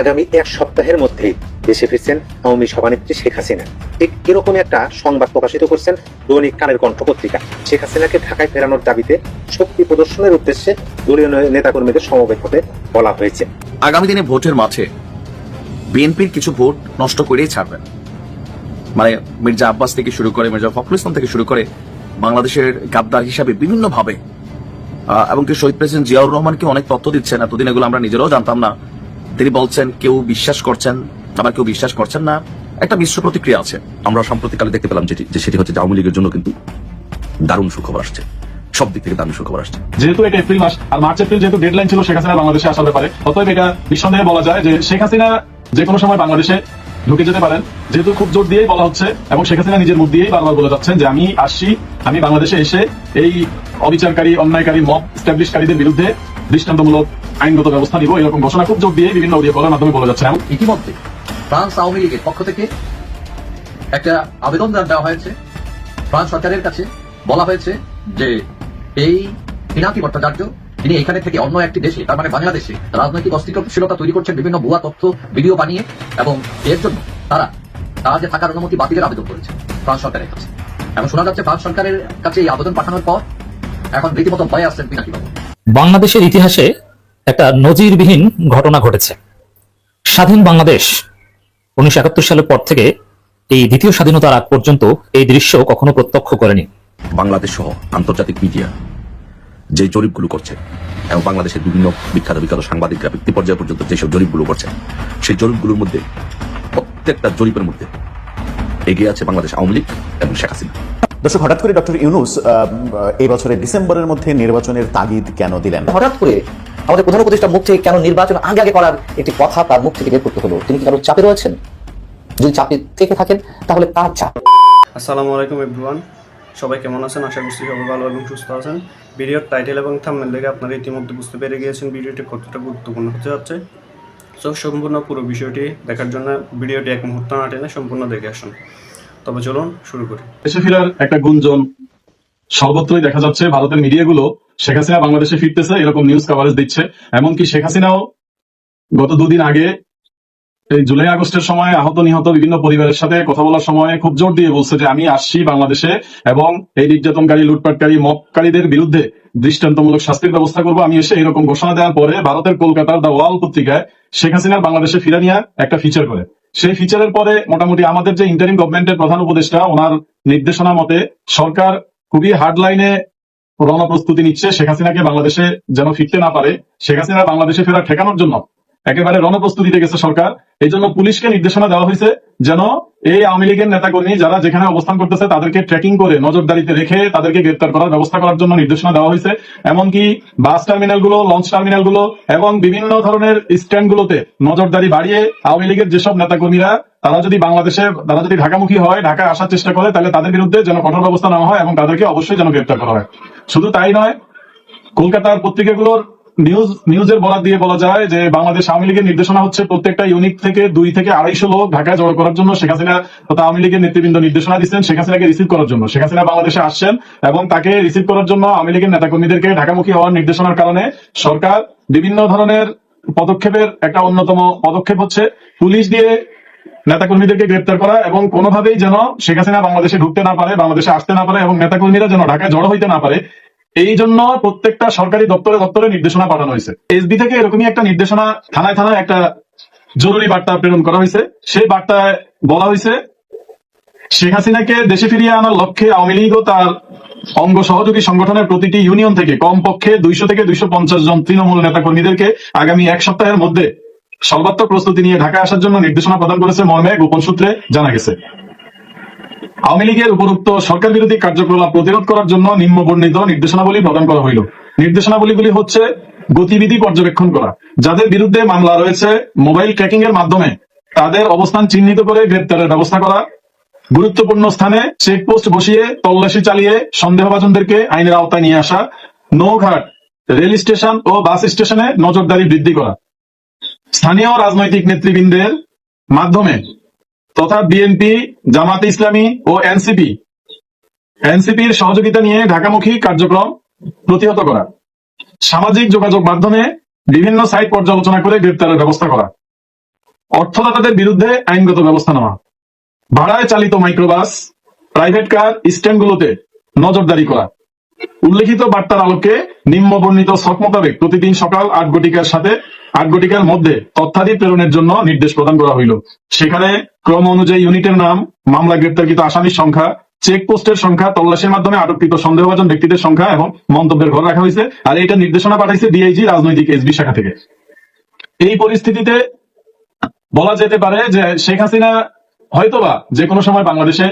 আগামী এক সপ্তাহের মধ্যেই দেশে ফিরছেন আওয়ামী সভানেত্রী শেখ হাসিনা। ঠিক এরকমই একটা সংবাদ প্রকাশিত করছেন দৈনিক কানের কণ্ঠ পত্রিকা। শেখ হাসিনাকে ঢাকায় ফেরানোর দাবিতে শক্তি প্রদর্শনের উদ্দেশ্যে দলীয় নেতাকর্মীদের সমবেত হতে বলা হয়েছে। আগামী দিনে ভোটের মাঠে বিএনপির কিছু ভোট নষ্ট করেই ছাড়বেন। মানে মির্জা আব্বাস থেকে শুরু করে মির্জা ফখরুল ইসলাম থেকে শুরু করে বাংলাদেশের গাদ্দার হিসাবে বিভিন্নভাবে এবং কি শহীদ প্রেসিডেন্ট জিয়াউর রহমানকে অনেক তথ্য দিচ্ছেন। এতদিন এগুলো আমরা নিজেরাও জানতাম না। তিনি বলছেন, কেউ বিশ্বাস করছেন, আবার কেউ বিশ্বাস করছেন না। একটা মিশ্র প্রতিক্রিয়া আছে। আমরা সাম্প্রতিককালে দেখতে পেলাম যেটি যে সেটি হচ্ছে আওয়ামী লীগের জন্য কিন্তু দারুণ সুখবর আসছে। সব দিক থেকে দারুণ সুখবর আসছে। যেহেতু এটা এপ্রিল মাস, আর মার্চ, এপ্রিল যেহেতু ডেডলাইন ছিল, শেখ হাসিনা বাংলাদেশে আসার ব্যাপারে, অতএব এটা নিঃসন্দেহে বলা যায় যে শেখ হাসিনা যে কোনো সময় বাংলাদেশে ঢুকে যেতে পারেন। যেহেতু খুব জোর দিয়েই বলা হচ্ছে, এবং শেখ হাসিনা নিজের মুখ দিয়েই বারবার বলে যাচ্ছেন যে, আমি আসছি, আমি বাংলাদেশে এসে এই অবিচারকারী, অন্যায়কারী, মব স্ট্যাবলিশকারীদের বিরুদ্ধে দৃষ্টান্তমূলক আইনগত ব্যবস্থা নিব এরকম ঘোষণা খুব জোর দিয়ে বিভিন্ন অডিও কলের মাধ্যমে বলে যাচ্ছেন এবং ইতিমধ্যে ফ্রান্স আওয়ামী লীগের পক্ষ থেকে একটা আবেদন দেওয়া হয়েছে। ফ্রান্স সরকারের কাছে বলা হয়েছে যে এই পিনাকি ভট্টাচার্য তিনি এখানে থেকে অন্য একটি দেশে তার মানে বাংলাদেশে রাজনৈতিক অস্থিরশীলতা তৈরি করছেন বিভিন্ন ভুয়া তথ্য ভিডিও বানিয়ে এবং এর জন্য তারা তারা যে থাকার অনুমতি বাতিলের আবেদন করেছে ফ্রান্স সরকারের কাছে। এবং শোনা যাচ্ছে ফ্রান্স সরকারের কাছে এই আবেদন পাঠানোর পর এখন রীতিমতো ভয়ে আসছেন পিনাকি বাবু। বাংলাদেশের ইতিহাসে একটা নজিরবিহীন ঘটনা ঘটেছে। স্বাধীন বাংলাদেশ উনিশশো একাত্তর সালের পর থেকে এই দ্বিতীয় স্বাধীনতার আগ পর্যন্ত এই দৃশ্য কখনো প্রত্যক্ষ করেনি। বাংলাদেশ সহ আন্তর্জাতিক মিডিয়া যে জরিপগুলো করছে এবং বাংলাদেশের বিভিন্ন বিখ্যাত বিখ্যাত সাংবাদিকরা ব্যক্তি পর্যায় পর্যন্ত যেসব জরিপগুলো করছে সেই জরিপগুলোর মধ্যে প্রত্যেকটা জরিপের মধ্যে এগিয়ে আছে বাংলাদেশ আওয়ামী লীগ এবং শেখ হাসিনা। দর্শক হঠাৎ করে ডক্টর ইউনুস আহ, এই বছরের ডিসেম্বরের মধ্যে নির্বাচনের তাগিদ কেন দিলেন? হঠাৎ করে আমাদের প্রধান উপদেষ্টার মুখ থেকে কেন নির্বাচন আগে আগে করার একটি কথা তার মুখ থেকে বের করতে হলো? তিনি কি কারও চাপে রয়েছেন? যদি চাপে থেকে থাকেন তাহলে তার চাপ? আসসালামু আলাইকুম এভরিওয়ান। সবাই কেমন আছেন? আশা করছি সবাই ভালো এবং সুস্থ আছেন। ভিডিওর টাইটেল এবং থাম্বনেল দেখে আপনারা ইতিমধ্যে বুঝতে পেরে গিয়েছেন ভিডিওটি কতটা গুরুত্বপূর্ণ হতে যাচ্ছে। সো সম্পূর্ণ পুরো বিষয়টি দেখার জন্য ভিডিওটি এক মুহূর্ত না টেনে সম্পূর্ণ দেখে আসুন। তবে চলুন শুরু করি। দেশে ফেরার একটা গুঞ্জন সর্বত্রই দেখা যাচ্ছে। ভারতের মিডিয়াগুলো শেখ হাসিনা বাংলাদেশে ফিরতেছে, এরকম নিউজ কভারেজ দিচ্ছে। এমনকি শেখ হাসিনাও গত দুদিন আগে, এই জুলাই আগস্টের সময় আহত নিহত বিভিন্ন পরিবারের সাথে কথা বলার সময় খুব জোর দিয়ে বলছে যে, আমি আসছি বাংলাদেশে এবং এই নির্যাতনকারী, লুটপাটকারী, মপকারীদের বিরুদ্ধে দৃষ্টান্তমূলক শাস্তির ব্যবস্থা করব। আমি এসে এরকম ঘোষণা দেওয়ার পরে ভারতের কলকাতার দ্য ওয়াল পত্রিকায় শেখ হাসিনার বাংলাদেশে ফিরা নিয়ে একটা ফিচার করে। সেই ফিচারের পরে মোটামুটি আমাদের যে ইন্টারিম গভর্নমেন্টের প্রধান উপদেষ্টা, ওনার নির্দেশনা মতে সরকার খুবই হার্ড লাইনে রণপ্রস্তুতি নিচ্ছে শেখ হাসিনাকে বাংলাদেশে যেন ফিরতে না পারে, শেখ হাসিনা বাংলাদেশে ফেরা ঠেকানোর জন্য। একেবারে রণপ্রস্তুতিতে গেছে সরকার। এই জন্য পুলিশকে নির্দেশনা দেওয়া হয়েছে যেন এই আওয়ামী লীগের নেতাকর্মী যারা যেখানে অবস্থান করতেছে, তাদেরকে ট্র্যাকিং করে, নজরদারিতে রেখে তাদেরকে গ্রেপ্তার করার ব্যবস্থা করার জন্য নির্দেশনা দেওয়া হয়েছে। এমনকি বাস টার্মিনালগুলো লঞ্চ টার্মিনালগুলো এবং বিভিন্ন ধরনের স্ট্যান্ড গুলোতে নজরদারি বাড়িয়ে আওয়ামী লীগের যেসব নেতাকর্মীরা তারা যদি বাংলাদেশে, তারা যদি ঢাকামুখী হয়, ঢাকায় আসার চেষ্টা করে, তাহলে তাদের বিরুদ্ধে যেন কঠোর ব্যবস্থা নেওয়া হয় এবং তাদেরকে অবশ্যই যেন গ্রেপ্তার করা হয়। শুধু তাই নয়, কলকাতার পত্রিকাগুলোর নিউজ, নিউজের বরাদ দিয়ে বলা যায় যে বাংলাদেশ আওয়ামী লীগের নির্দেশনা হচ্ছে প্রত্যেকটা ইউনিট থেকে দুই থেকে আড়াইশো লোক ঢাকায় জড়ো করার জন্য শেখ হাসিনা তথা আওয়ামী লীগের নেতৃবৃন্দ নির্দেশনা দিচ্ছেন, শেখ হাসিনাকে রিসিভ করার জন্য। শেখ হাসিনা বাংলাদেশে আসছেন এবং তাকে রিসিভ করার জন্য আওয়ামী লীগের নেতাকর্মীদেরকে ঢাকামুখী হওয়ার নির্দেশনার কারণে সরকার বিভিন্ন ধরনের পদক্ষেপের একটা অন্যতম পদক্ষেপ হচ্ছে পুলিশ দিয়ে নেতাকর্মীদেরকে গ্রেপ্তার করা এবং কোনোভাবেই যেন শেখ হাসিনা বাংলাদেশে ঢুকতে না পারে, বাংলাদেশে আসতে না পারে এবং নেতাকর্মীরা যেন ঢাকায় জড়ো হইতে না পারে, এই জন্য প্রত্যেকটা সরকারি দপ্তরে দপ্তরে নির্দেশনা পাঠানো হয়েছে। এসবি থেকে এরকমই একটা নির্দেশনা থানায় থানায় একটা জরুরি বার্তা প্রেরণ করা হয়েছে। সেই বার্তায় বলা হয়েছে, শেখ হাসিনাকে দেশে ফিরিয়ে আনার লক্ষ্যে আওয়ামী লীগ ও তার অঙ্গ সহযোগী সংগঠনের প্রতিটি ইউনিয়ন থেকে কমপক্ষে দুইশো থেকে দুইশো পঞ্চাশ জন তৃণমূল নেতা কর্মীদেরকে আগামী এক সপ্তাহের মধ্যে সর্বাত্মক প্রস্তুতি নিয়ে ঢাকায় আসার জন্য নির্দেশনা প্রদান করেছে মর্মে, গোপন সূত্রে জানা গেছে। আওয়ামী লীগের উপরোক্ত সরকার বিরোধী কার্যকলাপ প্রতিরোধ করার জন্য নিম্ন বর্ণিত নির্দেশনাবলী প্রদান করা হইল। নির্দেশনাবলীগুলি হচ্ছে গতিবিধি পর্যবেক্ষণ করা, যাদের বিরুদ্ধে মামলা রয়েছে, মোবাইল ট্র্যাকিং এর মাধ্যমে তাদের অবস্থান চিহ্নিত করে গ্রেপ্তারের ব্যবস্থা করা, গুরুত্বপূর্ণ স্থানে চেকপোস্ট বসিয়ে তল্লাশি চালিয়ে সন্দেহভাজনদেরকে আইনের আওতায় নিয়ে আসা, নৌঘাট, রেল স্টেশন ও বাস স্টেশনে নজরদারি বৃদ্ধি করা। স্থানীয় রাজনৈতিক নেতৃবৃন্দের মাধ্যমে তথা বিএনপি, জামাতে ইসলামী ও এনসিপি। এনসিপির সহযোগিতা নিয়ে ঢাকামুখী কার্যক্রম প্রতিহত করা। সামাজিক যোগাযোগ মাধ্যমে বিভিন্ন সাইট পর্যালোচনা করে গ্রেপ্তারের ব্যবস্থা করা। অর্থদাতাদের বিরুদ্ধে আইনগত ব্যবস্থা নেওয়া। ভাড়ায় চালিত মাইক্রোবাস, প্রাইভেট কার, স্ট্যান্ডগুলোতে নজরদারি করা। উল্লেখিত বার্তার আলোকে নিম্ন বর্ণিত ছক মোতাবেক প্রতিদিন সকাল আট ঘটিকার সাথে আট ঘটিকার মধ্যে তথ্যাদি প্রেরণের জন্য নির্দেশ প্রদান করা হইল। সেখানে ক্রম অনুযায়ী ইউনিটের নাম, মামলা গ্রেপ্তারকৃত আসামির সংখ্যা, চেকপোস্টের সংখ্যা, তল্লাশির মাধ্যমে আটককৃত সন্দেহভাজন ব্যক্তিদের সংখ্যা এবং মন্তব্যের ঘর রাখা হয়েছে আর এটা নির্দেশনা পাঠাইছে ডিআইজি রাজনৈতিক এসবি শাখা থেকে। এই পরিস্থিতিতে বলা যেতে পারে যে শেখ হাসিনা হয়তোবা যে কোনো সময় বাংলাদেশে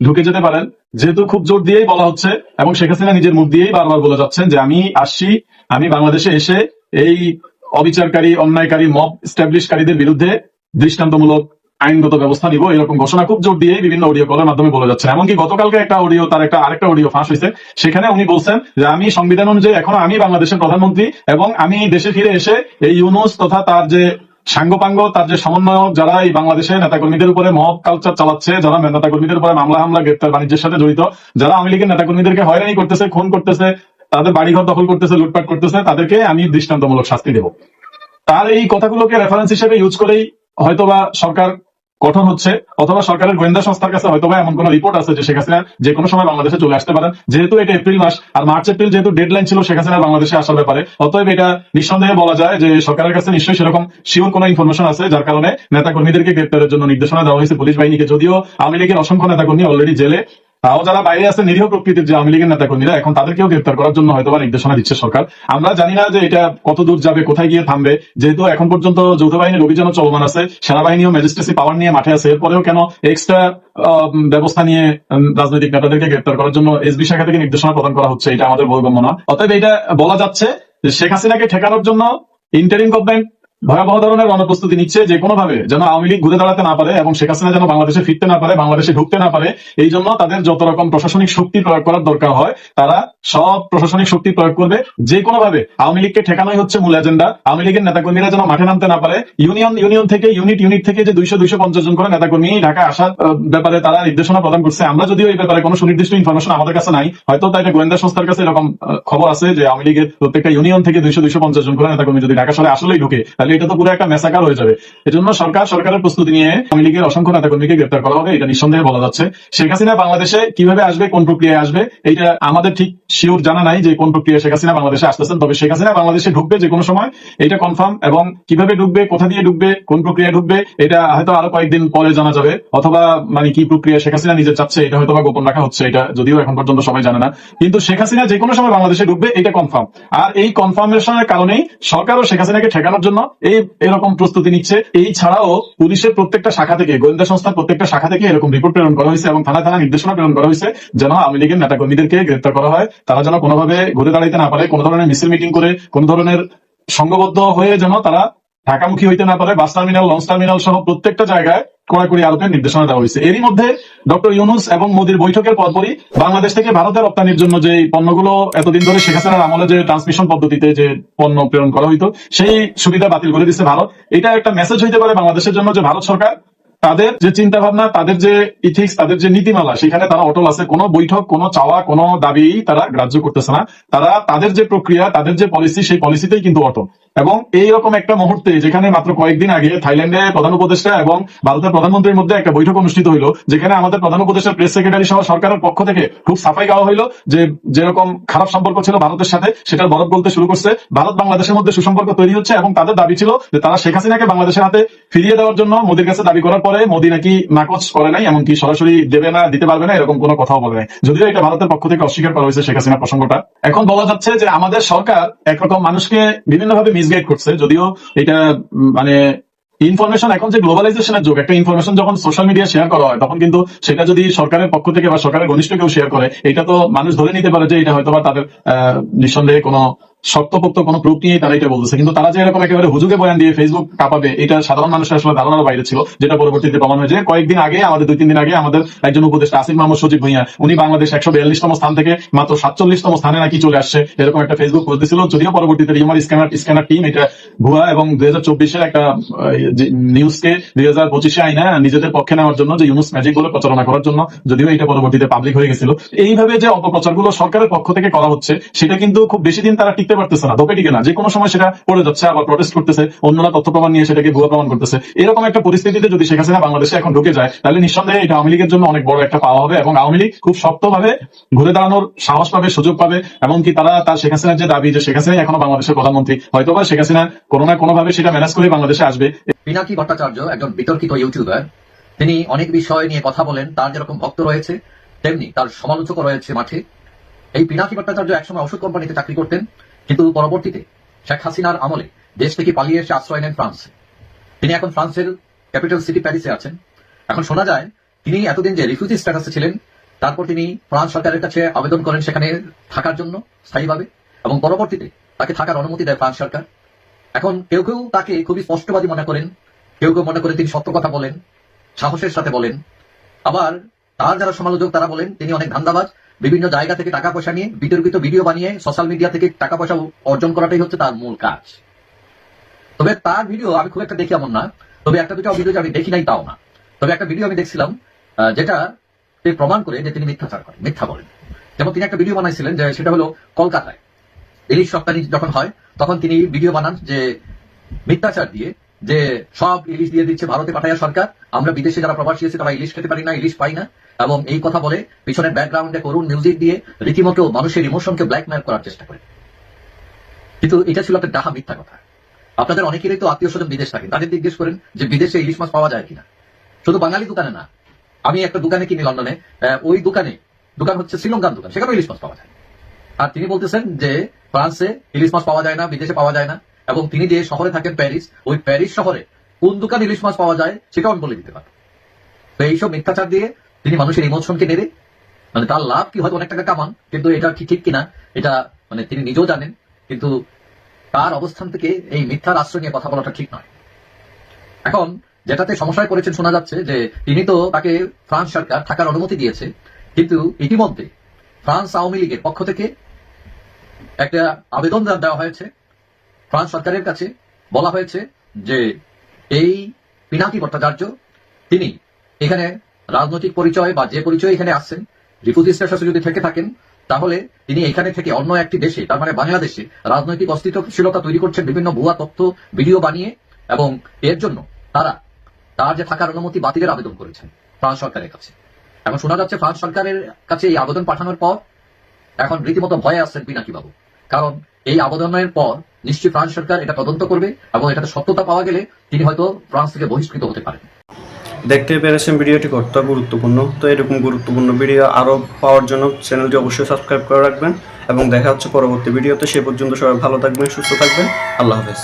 ঢুকে যেতে পারেন। যেহেতু খুব জোর দিয়েই বলা হচ্ছে এবং শেখ হাসিনা নিজের মুখ দিয়েই বারবার বলে যাচ্ছেন যে আমি আসছি, আমি বাংলাদেশে এসে এই অবিচারকারী, অন্যায়কারী, মব স্ট্যাবলিশকারীদের বিরুদ্ধে দৃষ্টান্তমূলক আইনগত ব্যবস্থা নিব। এরকম ঘোষণা খুব জোর দিয়ে বিভিন্ন অডিও কলের মাধ্যমে বলে যাচ্ছেন। এমনকি গতকালকে একটা অডিও তার একটা আরেকটা অডিও ফাঁস হয়েছে। সেখানে উনি বলছেন যে আমি সংবিধান অনুযায়ী এখনও আমি বাংলাদেশের প্রধানমন্ত্রী এবং আমি দেশে ফিরে এসে এই ইউনুস তথা তার যে সাঙ্গপাঙ্গ, তার যে সমন্বয়ক যারা এই বাংলাদেশে নেতাকর্মীদের উপরে মহৎ কালচার চালাচ্ছে, যারা নেতাকর্মীদের উপরে মামলা, হামলা, গ্রেপ্তার, বাণিজ্যের সাথে জড়িত, যারা আওয়ামী লীগের নেতাকর্মীদেরকে হয়রানি করতেছে, খুন করতেছে, তাদের বাড়িঘর দখল করতেছে, লুটপাট করতেছে, তাদেরকে আমি দৃষ্টান্তমূলক শাস্তি দেব। তার এই কথাগুলোকে রেফারেন্স হিসেবে ইউজ করেই হয়তোবা সরকার গঠন হচ্ছে, অথবা সরকারের গোয়েন্দা সংস্থার কাছে হয়তো এমন কোন রিপোর্ট আছে যে শেখ হাসিনা যে কোনো সময় বাংলাদেশে চলে আসতে পারেন। যেহেতু এটা এপ্রিল মাস, আর মার্চ, এপ্রিল যেহেতু ডেডলাইন ছিল, শেখ হাসিনা বাংলাদেশে আসার ব্যাপারে। অতএব এটা নিঃসন্দেহে বলা যায় যে সরকারের কাছে নিশ্চয়ই সেরকম শিওর কোনো ইনফরমেশন আছে, যার কারণে নেতা কর্মীদেরকে গ্রেপ্তারের জন্য নির্দেশনা দেওয়া হয়েছে পুলিশ বাহিনীকে। যদিও আওয়ামী লীগের অসংখ্য নেতাকর্মী অলরেডি জেলে। তাও যারা বাইরে আছে, নিরীহ প্রকৃতির যে আওয়ামী লীগের নেতাকর্মীরা, এখন তাদেরকেও গ্রেপ্তার করার জন্য হয়তো নির্দেশনা দিচ্ছে সরকার। আমরা জানি না যে এটা কত দূর যাবে, কোথায় গিয়ে থামবে। যেহেতু এখন পর্যন্ত যৌথ বাহিনীর অভিযানও চলমান আছে, সেনাবাহিনী ও ম্যাজিস্ট্রেসি পাওয়ার নিয়ে মাঠে আছে। এরপরেও কেন এক্সট্রা ব্যবস্থা নিয়ে রাজনৈতিক নেতাদেরকে গ্রেপ্তার করার জন্য এসবি শাখা থেকে নির্দেশনা প্রদান করা হচ্ছে, এটা আমাদের বোধগম্য না অতএব এটা বলা যাচ্ছে যে শেখ হাসিনাকে ঠেকানোর জন্য ইন্টারিম গভর্নমেন্ট ভয়াবহ ধরনের রণপ্রস্তুতি নিচ্ছে যে কোনো ভাবে যেন আওয়ামী লীগ ঘুরে দাঁড়াতে না পারে এবং শেখ হাসিনা যেন বাংলাদেশে ফিরতে না পারে, বাংলাদেশে ঢুকতে না পারে, এই জন্য তাদের যত রকম প্রশাসনিক শক্তি প্রয়োগ করার দরকার হয়, তারা সব প্রশাসনিক শক্তি প্রয়োগ করবে। যে কোনো ভাবে আওয়ামী লীগকে ঠেকানোই হচ্ছে মূল এজেন্ডা আওয়ামী লীগের নেতাকর্মীরা যেন মাঠে নামতে না পারে। ইউনিয়ন ইউনিয়ন থেকে, ইউনিট ইউনিট থেকে যে দুইশো দুইশো পঞ্চাশ জন করে নেতাকর্মী ঢাকা আসার ব্যাপারে তারা নির্দেশনা প্রদান করছে। আমরা যদিও এই ব্যাপারে কোনো সুনির্দিষ্ট ইনফরমেশন আমাদের কাছে নাই, হয়তো তাই গোয়েন্দা সংস্থার কাছে এরকম খবর আছে যে আওয়ামী লীগের প্রত্যেকটা ইউনিয়ন থেকে দুইশো দুইশো পঞ্চাশ জন করে নেতাকর্মী যদি ঢাকা শহরে আসলেই ঢুকে, তাহলে এটা তো পুরো একটা মেসাকার হয়ে যাবে। এজন্য সরকার, সরকারের প্রস্তুতি নিয়ে আওয়ামী লীগের অসংখ্য নেতাকর্মীকে গ্রেপ্তার করা হবে, এটা নিঃসন্দেহে বলা যাচ্ছে। শেখ হাসিনা বাংলাদেশে কীভাবে আসবে, কোন প্রক্রিয়ায় আসবে, এটা আমাদের ঠিক শিওর জানা নাই যে কোন প্রক্রিয়া শেখ হাসিনা বাংলাদেশে আসতেছেন। তবে শেখ হাসিনা বাংলাদেশে ঢুকবে যে কোনো সময়, এটা কনফার্ম এবং কীভাবে ঢুকবে, কোথা দিয়ে ঢুকবে, কোন প্রক্রিয়া ঢুকবে, এটা হয়তো আরও কয়েকদিন পরে জানা যাবে। অথবা মানে কি প্রক্রিয়া শেখ হাসিনা নিজে চাচ্ছে, এটা হয়তো বা গোপন রাখা হচ্ছে, এটা যদিও এখন পর্যন্ত সবাই জানে না। কিন্তু শেখ হাসিনা যে কোনো সময় বাংলাদেশে ঢুকবে, এটা কনফার্ম আর এই কনফার্মেশনের কারণেই সরকারও শেখ হাসিনাকে ঠেকানোর জন্য এই এরকম প্রস্তুতি নিচ্ছে। এই ছাড়াও পুলিশের প্রত্যেকটা শাখা থেকে, গোয়েন্দা সংস্থার প্রত্যেকটা শাখা থেকে এরকম রিপোর্ট প্রেরণ করা হয়েছে এবং থানা থানা নির্দেশনা প্রেরণ করা হয়েছে যেন আওয়ামী লীগের নেতাকর্মীদেরকে গ্রেপ্তার করা হয়। তারা যেন কোনোভাবে ঘুরে দাঁড়াইতে না পারে, কোনো ধরনের মিছিল মিটিং করে, কোন ধরনের সংঘবদ্ধ হয়ে যেন তারা ঢাকামুখী হইতে না পারে, বাস টার্মিনাল লঞ্চ টার্মিনাল সহ প্রত্যেকটা জায়গায় কড়াকড়ি আরোপের নির্দেশনা দেওয়া হয়েছে। এরই মধ্যে ডক্টর ইউনুস এবং মোদীর বৈঠকের পরপরই বাংলাদেশ থেকে ভারতের রপ্তানির জন্য যে পণ্যগুলো এতদিন ধরে শেখ হাসিনার আমলে যে ট্রান্সমিশন পদ্ধতিতে যে পণ্য প্রেরণ করা হইতো, সেই সুবিধা বাতিল করে দিচ্ছে ভারত। এটা একটা মেসেজ হইতে পারে বাংলাদেশের জন্য যে ভারত সরকার তাদের যে চিন্তা ভাবনা তাদের যে ইথিক্স তাদের যে নীতিমালা, সেখানে তারা অটল আছে। কোনো বৈঠক, কোনো চাওয়া, কোনো দাবি তারা গ্রাহ্য করতেছে না। তারা তাদের যে প্রক্রিয়া, তাদের যে পলিসি সেই পলিসিতেই কিন্তু অটল। এবং এইরকম একটা মুহূর্তে, যেখানে মাত্র কয়েকদিন আগে থাইল্যান্ডে প্রধান উপদেষ্টা এবং ভারতের প্রধানমন্ত্রীর মধ্যে একটা বৈঠক অনুষ্ঠিত হইল, যেখানে আমাদের প্রধান উপদেষ্টার প্রেস সেক্রেটারি সহ সরকারের পক্ষ থেকে খুব সাফাই গাওয়া হইল যে যেরকম খারাপ সম্পর্ক ছিল ভারতের সাথে, সেটার বরফ বলতে শুরু করছে। ভারত বাংলাদেশের মধ্যে সুসম্পর্ক তৈরি হচ্ছে এবং তাদের দাবি ছিল যে তারা শেখ হাসিনাকে বাংলাদেশের হাতে ফিরিয়ে দেওয়ার জন্য মোদীর কাছে দাবি করার পরে মোদী নাকি নাকচ করে নাই, এমনকি সরাসরি দেবে না, দিতে পারবে না, এরকম কোনো কথাও বলে নাই। যদিও এটা ভারতের পক্ষ থেকে অস্বীকার করা হয়েছে শেখ হাসিনা প্রসঙ্গটা। এখন বলা যাচ্ছে যে আমাদের সরকার একরকম মানুষকে বিভিন্নভাবে মিসগাইড করছে, যদিও এটা মানে ইনফরমেশন এখন যে গ্লোবালাইজেশনের যুগ, একটা ইনফরমেশন যখন সোশ্যাল মিডিয়া শেয়ার করা হয়, তখন কিন্তু সেটা যদি সরকারের পক্ষ থেকে বা সরকারের ঘনিষ্ঠ কেউ শেয়ার করে, এটা তো মানুষ ধরে নিতে পারে যে এটা হয়তো বা তাদের নিঃসন্দেহে কোনো শক্তপোক্ত কোনো প্রুফ নিয়েই তারা এটা বলতেছে। কিন্তু তারা যে এরকম একেবারে হুজুগে বয়ান দিয়ে ফেসবুক কাঁপাবে এটা সাধারণ মানুষের আসলে ধারণার বাইরে ছিল, যেটা পরবর্তীতে প্রমাণ হয়েছে। কয়েকদিন আগে, আমাদের দুই তিন দিন আগে আমাদের একজন উপদেষ্টা আসিফ মাহমুদ সজীব ভুইয়া, উনি বাংলাদেশ একশো বিয়াল্লিশতম স্থান থেকে মাত্র সাতচল্লিশতম স্থানে নাকি চলে আসছে, এরকম একটা ফেসবুক পোস্ট দিছিল। যদিও পরবর্তীতে রিমার স্ক্যানার স্ক্যানার টিম এটা ভুয়া এবং দুই হাজার চব্বিশের একটা নিউজকে দুই হাজার পঁচিশে আইনা নিজেদের পক্ষে নেওয়ার জন্য যে ইউনুস ম্যাজিক বলে প্রচারণা করার জন্য, যদিও এটা পরবর্তীতে পাবলিক হয়ে গেছিল। এইভাবে যে অপপ্রচারগুলো সরকারের পক্ষ থেকে করা হচ্ছে, সেটা কিন্তু খুব বেশি দিন তারা টিকতে পারতেছে না দোপে টিকে না যে কোনো সময় সেটা পড়ে যাচ্ছে, আবার প্রটেস্ট করতেছে, অন্যরা তথ্য প্রমাণ নিয়ে সেটাকে ভুয়া প্রমাণ করতেছে। এরকম একটা পরিস্থিতিতে যদি শেখ হাসিনা বাংলাদেশে এখন ঢুকে যায়, তাহলে নিঃসন্দেহে এটা আওয়ামী লীগের জন্য অনেক বড় একটা পাওয়া হবে এবং আওয়ামী লীগ খুব শক্তভাবে ঘুরে দাঁড়ানোর সাহস পাবে, সুযোগ পাবে, এমনকি তারা তার শেখ হাসিনার যে দাবি যে শেখ হাসিনা এখনও বাংলাদেশের প্রধানমন্ত্রী, হয়তোবা শেখ হাসিনা কোনো না কোনোভাবে সেটা ম্যানেজ করে বাংলাদেশে আসবে। পিনাকি ভট্টাচার্য একজন বিতর্কিত ইউটিউবার, তিনি অনেক বিষয় নিয়ে কথা বলেন, তার যেরকম ভক্ত রয়েছে, তেমনি তার সমালোচক রয়েছে মাঠে। এই পিনাকি ভট্টাচার্য একসময় ওষুধ কোম্পানিতে চাকরি করতেন কিন্তু পরবর্তীতে শেখ হাসিনার আমলে দেশ থেকে পালিয়ে এসে আশ্রয় নেন ফ্রান্সে। তিনি এখন ফ্রান্সের ক্যাপিটাল সিটি প্যারিসে আছেন। এখন শোনা যায়, তিনি এতদিন যে রিফিউজি স্ট্যাটাসে ছিলেন, তারপর তিনি ফ্রান্স সরকারের কাছে আবেদন করেন সেখানে থাকার জন্য স্থায়ীভাবে এবং পরবর্তীতে তাকে থাকার অনুমতি দেয় ফ্রান্স সরকার। এখন কেউ কেউ তাকে খুবই স্পষ্টবাদী মনে করেন, কেউ কেউ মনে করেন তিনি সত্য কথা বলেন, সাহসের সাথে বলেন। আবার তার যারা সমালোচক, তারা বলেন তিনি অনেক ধান্দাবাজ। বিভিন্ন জায়গা থেকে টাকা পয়সা নিয়ে বিতর্কিত ভিডিও বানিয়ে সোশ্যাল মিডিয়া থেকে টাকা পয়সা অর্জন করাটাই হচ্ছে তার মূল কাজ। তবে তার ভিডিও আমি খুব একটা দেখি এমন না। তবে একটা দুটো ভিডিও আমি দেখি নাই তাও না। তবে একটা ভিডিও আমি দেখছিলাম যেটা প্রমাণ করে যে তিনি মিথ্যাচার করেন, মিথ্যা বলেন। যেমন তিনি একটা ভিডিও বানাইছিলেন যে সেটা হলো কলকাতায়। ইলিশ রপ্তানি যখন হয়, তখন তিনি ভিডিও বানান যে মিথ্যাচার দিয়ে যে সব ইলিশ দিয়ে দিচ্ছে ভারতে পাঠাইয়া সরকার। আমরা বিদেশে যারা প্রবাসী আছে, তারা ইলিশ খেতে পারি না, ইলিশ পাই না। এবং এই কথা বলে পিছনের ব্যাকগ্রাউন্ডে করুন মিউজিক দিয়ে রীতিমতো মানুষের ইমোশনকে ব্ল্যাকমেল করার চেষ্টা করে। কিন্তু এটা ছিল একটা ডাহা মিথ্যা কথা। আপনাদের অনেকেরই তো আত্মীয় স্বজন বিদেশ থাকেন তাদের জিজ্ঞেস করেন যে বিদেশে ইলিশ মাছ পাওয়া যায় কিনা। শুধু বাঙালি দোকানে না, আমি একটা দোকানে কিনি লন্ডনে ওই দোকানে, দোকান হচ্ছে শ্রীলঙ্কান দোকান সেখানে ইলিশ মাছ পাওয়া যায়। আর তিনি বলতেছেন যে ফ্রান্সে ইলিশ মাছ পাওয়া যায় না, বিদেশে পাওয়া যায় না। এবং তিনি যে শহরে থাকেন প্যারিস, ওই প্যারিস শহরে কোন দোকান ইলিশ মাছ পাওয়া যায় সেটাও আমি বলে দিতে পারব তো এইসব মিথ্যাচার দিয়ে তিনি মানুষের ইমোশনকে নেড়ে মানে তার লাভ কি হয়তো অনেক টাকা কামান, কিন্তু এটা কি ঠিক কিনা, এটা মানে তিনি নিজেও জানেন, কিন্তু তার অবস্থান থেকে এই মিথ্যার আশ্রয় নিয়ে কথা বলাটা ঠিক নয়। এখন যেটাতে সমস্যায় পড়েছেন শোনা যাচ্ছে যে তিনি তো তাকে ফ্রান্স সরকার থাকার অনুমতি দিয়েছে, কিন্তু ইতিমধ্যে ফ্রান্স আওয়ামী লীগের পক্ষ থেকে একটা আবেদন দেওয়া হয়েছে ফ্রান্স সরকারের কাছে বলা হয়েছে যে এই পিনাকি ভট্টাচার্য, তিনি এখানে রাজনৈতিক পরিচয় বা যে পরিচয় এখানে আসছেন রিফিউজি স্ট্যাটাসে যদি থেকে থাকেন, তাহলে তিনি এখানে থেকে অন্য একটি দেশে, তার মানে বাংলাদেশে, রাজনৈতিক অস্তিত্বশীলতা তৈরি করছেন বিভিন্ন ভুয়া তথ্য, ভিডিও বানিয়ে এবং এর জন্য তারা, তার যে থাকার অনুমতি বাতিলের আবেদন করেছেন ফ্রান্স সরকারের কাছে। এখন শোনা যাচ্ছে ফ্রান্স সরকারের কাছে এই আবেদন পাঠানোর পর এখন রীতিমতো ভয়ে আসছেন পিনাকি বাবু কারণ এই আবেদনের পর নিশ্চয়ই ফ্রান্স সরকার এটা তদন্ত করবে এবং এটাতে সত্যতা পাওয়া গেলে তিনি হয়তো ফ্রান্স থেকে বহিষ্কৃত হতে পারেন। দেখতে পেরেছেন ভিডিওটি কত গুরুত্বপূর্ণ? তো এরকম গুরুত্বপূর্ণ ভিডিও আরও পাওয়ার জন্য চ্যানেলটি অবশ্যই সাবস্ক্রাইব করে রাখবেন এবং দেখা হচ্ছে পরবর্তী ভিডিওতে। সে পর্যন্ত সবাই ভালো থাকবেন, সুস্থ থাকবেন। আল্লাহ হাফেজ।